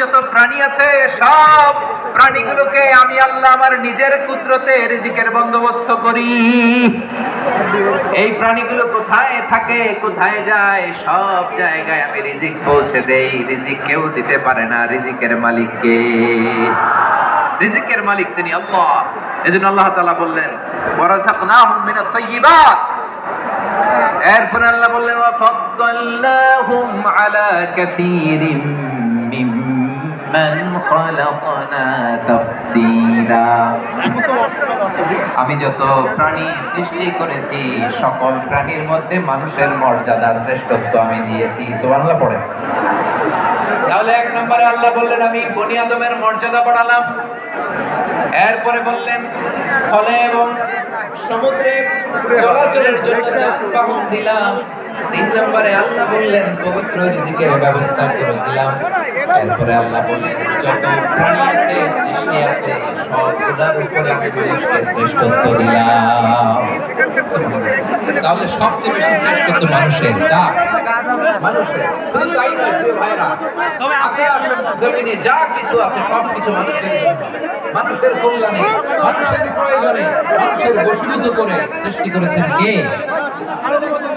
যত প্রাণী আছে, সব প্রাণীগুলোকে আমি আল্লাহ আমার নিজের কুদরতে রিজিকের বন্দোবস্ত করি। এই প্রাণীগুলো কোথায় থাকে, কোথায় যায়, সব জায়গায় আমি রিজিক পৌঁছে দেই। রিজিক কেউ দিতে পারে না, রিজিকের মালিককে রিজিকের মালিক তিনি আল্লাহ। এজন্য আল্লাহ তাআলা বললেন, ওয়ারাযাকনাহুম মিনাত তাইয়্যিবাত এরপর আল্লাহ বললেন ওয়াফাদ্দালনাহুম আলা কাসীরিম আমি যত প্রাণী সৃষ্টি করেছি, সকল প্রাণীর মধ্যে মানুষের মর্যাদা শ্রেষ্ঠত্ব আমি দিয়েছি। সুবহানাল্লাহ পড়ে তাহলে এক নম্বরে আল্লাহ বললেন, আমি বনি আদমের মর্যাদা বাড়ালাম। এরপরে বললেন, স্থলে এবং সমুদ্রে চলাচলের জন্য যানবাহন দিলাম। তিন নম্বরে আল্লাহ বললেন, পবিত্র রিজিকের ব্যবস্থা করে দিলাম। তারপরে আল্লাহ বললেন, যত প্রাণী আছে, সৃষ্টি আছে, সবগুলোর উপরে আমি মানুষকে শ্রেষ্ঠত্ব দিলাম। তাহলে সবচেয়ে বেশি শ্রেষ্ঠত্ব মানুষের কার? মানুষের শুধু তাই নয় প্রিয় ভাইরা আকাশ জমিনে যা কিছু আছে সব কিছু মানুষের মানুষের কল্যাণে মানুষের প্রয়োজনে মানুষের বশীভূত করে সৃষ্টি করেছেন কে?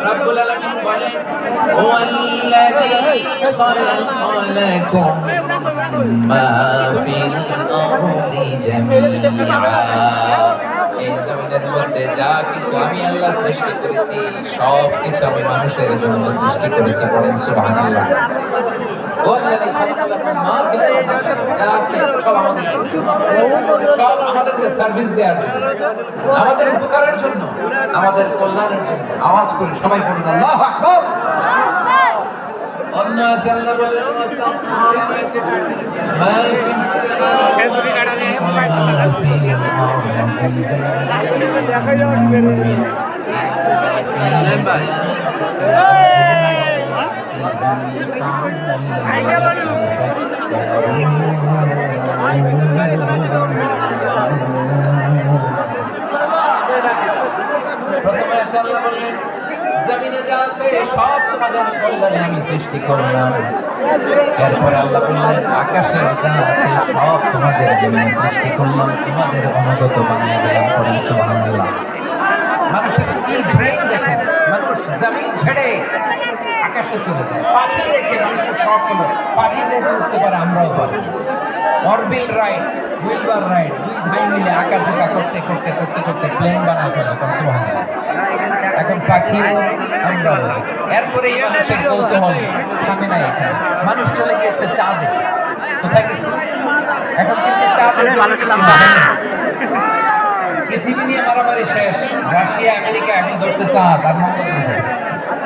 রব্বুল আলামিন বলেন ওয়াল্লাযী খালাকা লাকুম মা ফিল আরদি জামিআ। মধ্যে যা কিছু আমি আল্লাহ সৃষ্টি করেছি, সব কিছু আমি মানুষের জন্য সৃষ্টি করেছি বলেন আছে সব আমাদের আমাদেরকে সার্ভিস দেওয়ার আমাদের উপকারের জন্য, আমাদের কল্যাণের জন্য। আওয়াজ করে সবাই বলুন, আল্লাহু আকবার! আল্লাহ বলেন মা ফিস প্রথমে আল্লাহ বললেন সব তোমাদের আমি সৃষ্টি করলাম। আল্লাহ আকাশের সব তোমাদের সৃষ্টি করলাম। তোমাদের অনুগত বানিয়ে দিলাম মানুষের কি দেখেন, মানুষ জমিন ছেড়ে আকাশে চলে যায়। পাখি দেখে মানুষের শখ হলো, পাখি যেহেতু উঠতে পারে আমরাও পারি। অরবিল রাইড, হুইলবার রাইড, দুই ভাই মিলে আঁকাঝোঁকা করতে করতে করতে করতে প্লেন বানায় ফেলে এখন পাখি আমরা এরপরে মানুষের কৌতূহল থামে না এখানে। মানুষ চলে গিয়েছে চাঁদে। কোথায় গেছে? এখন কিন্তু চাঁদে পৃথিবী নিয়ে মারামারি শেষ। রাশিয়া আমেরিকা এখন ধরছে চাঁদ আর মঙ্গল